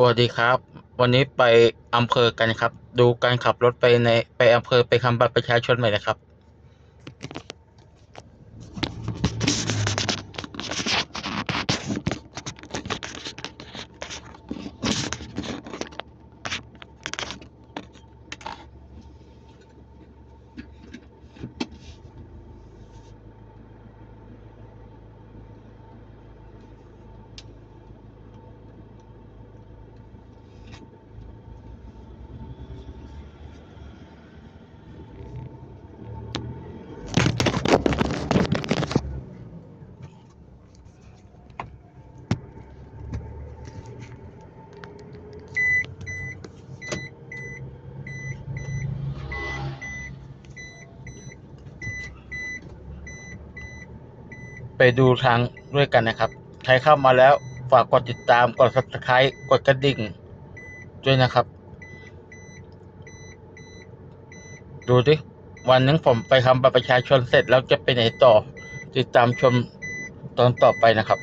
สวัสดีครับ วันนี้ไปอำเภอกันครับ ดูการขับรถไปในไปอำเภอไปทำบัตรประชาชนใหม่นะครับ ไปดูทางด้วยกันนะครับ ใครเข้ามาแล้วฝากกดติดตาม กด subscribe กดกระดิ่ง ด้วยนะครับ ดูดิ วันหนึงผมไปทำบัตรประชาชนเสร็จแล้วจะไปไหนต่อ ติดตามชมตอนต่อไปนะครับ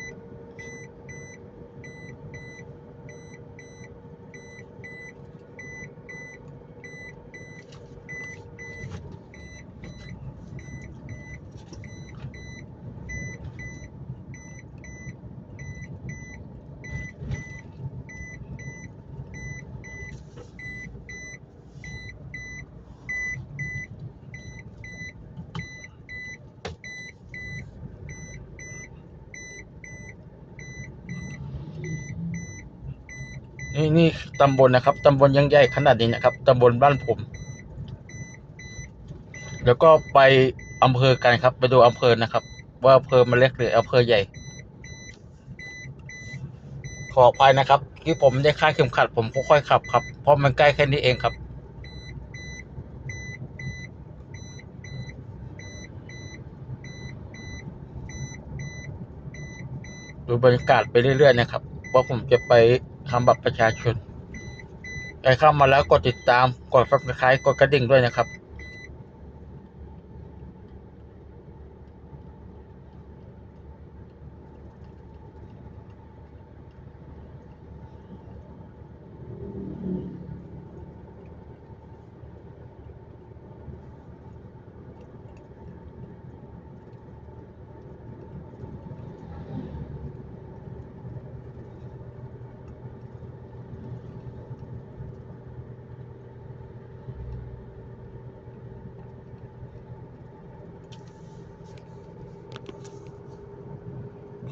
นี่นี่ตำบลนะครับตำบลยังใหญ่ขนาดนี้นะครับตำบลบ้านผม แล้วก็ไปอำเภอกันครับ ไปดูอำเภอนะครับ ว่าอำเภอมันเล็กหรืออำเภอใหญ่ ขออภัยนะครับ ที่ผมได้ค่าเข็มขัดผมค่อยๆขับครับเพราะมันใกล้แค่นี้เองครับดูบรรยากาศไปเรื่อยๆนะครับว่าผมจะไป ทำบัตรประชาชนใครเข้ามาแล้วกดติดตาม กด subscribe กดกระดิ่งด้วยนะครับ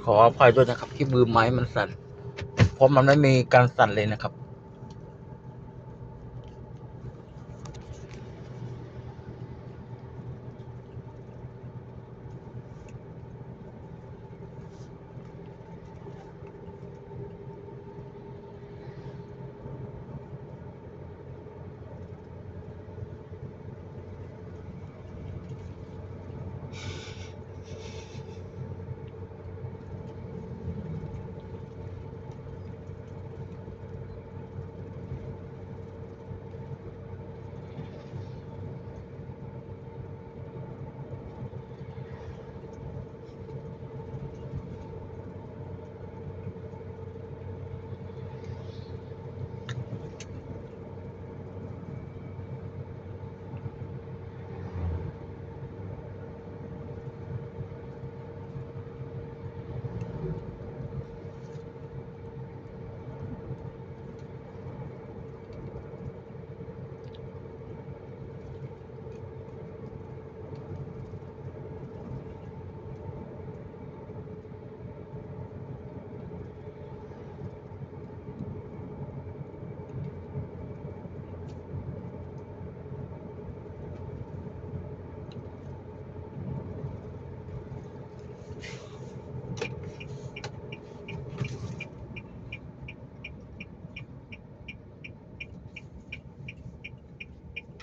ขออภัยด้วยนะครับที่มือไม้มันสั่น เพราะมันไม่มีการสั่นเลยนะครับ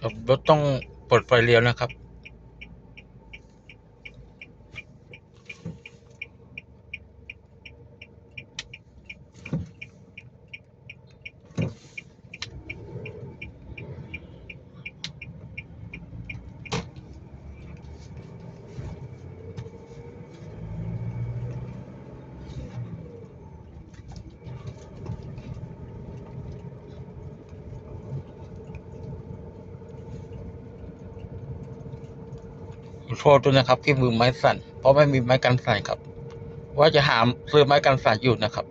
ครับรถต้องเปิดไฟเลี้ยวนะครับ โทษด้วยนะครับ ที่มือไม้สั่น เพราะไม่มีไม้กันสั่นครับ ว่าจะหาซื้อไม้กันสั่นอยู่นะครับ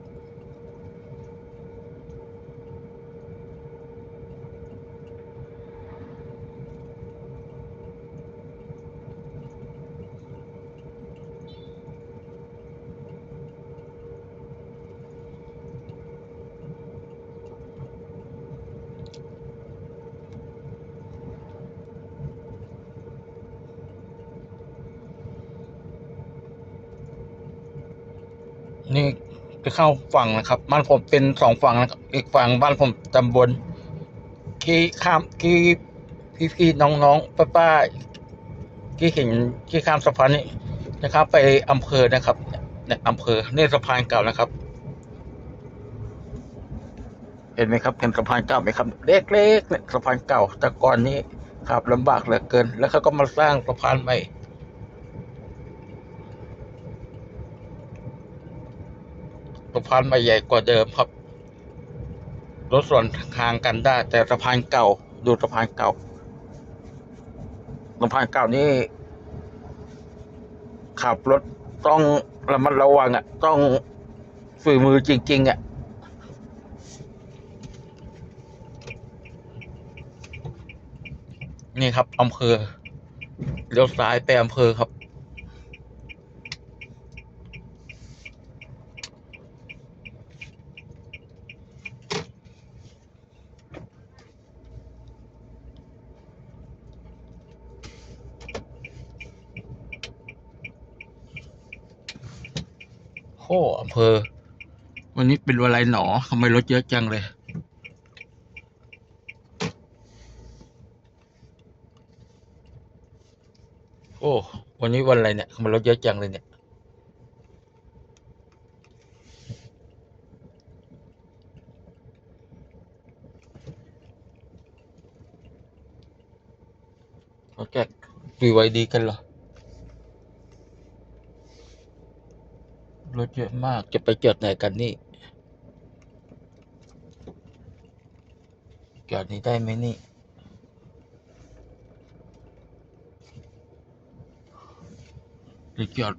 นี่จะเข้าฝั่งนะครับ บ้านผมเป็นสองฝั่งนะครับอีกฝั่งบ้านผมตำบลที่ข้ามที่พี่พี่ๆน้องๆป้าป้าๆที่เห็นที่ข้ามสะพานนี่นะครับ ไปอำเภอนะครับเนี่ยอำเภอเนี่ยสะพานเก่านะครับ เห็นไหมครับเห็นสะพานเก่าไหมครับ เล็กๆเนี่ยสะพานเก่าแต่ก่อนนี้ขับลำบากเหลือเกิน แล้วเขาก็มาสร้างสะพานใหม่ สะพานใหม่ใหญ่กว่าเดิมครับ รถส่วนทางกันได้ แต่สะพานเก่าดูสะพานเก่าสะพานเก่านี่ขับรถต้องระมัดระวังอะ ต้องฝีมือจริง ๆ อะนี่ครับอำเภอเลี้ยวซ้ายไปอำเภอครับ โอ้อำเภอ วันนี้เป็นวันอะไรหนอทำไมรถเยอะจังเลยโอ้วันนี้วันอะไรเนี่ยทำไมรถเยอะจังเลยเนี่ยเขาแจกฟรีไวดีกันเหรอ รถเยอะมากจะไปจอดไหนกันนี่จอดนี้ได้ไหมนี่หรือจอด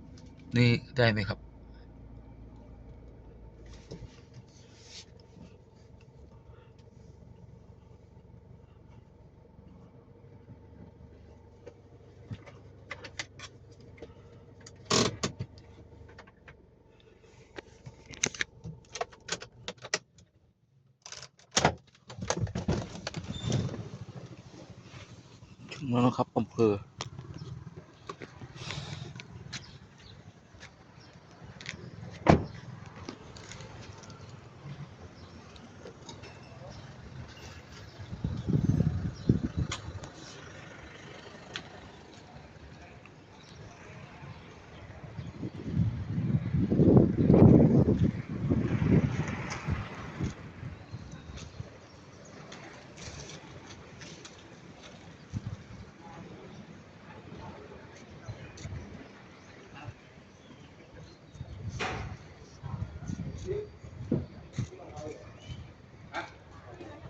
นี่ได้ไหมครับ ถึงแล้วนะครับอำเภอ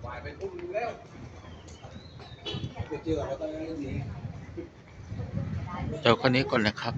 วายไปทุ่มนึงแล้วไป เจอแล้วก็ยังนีเจ้าคนนี้ก่อนนะครับ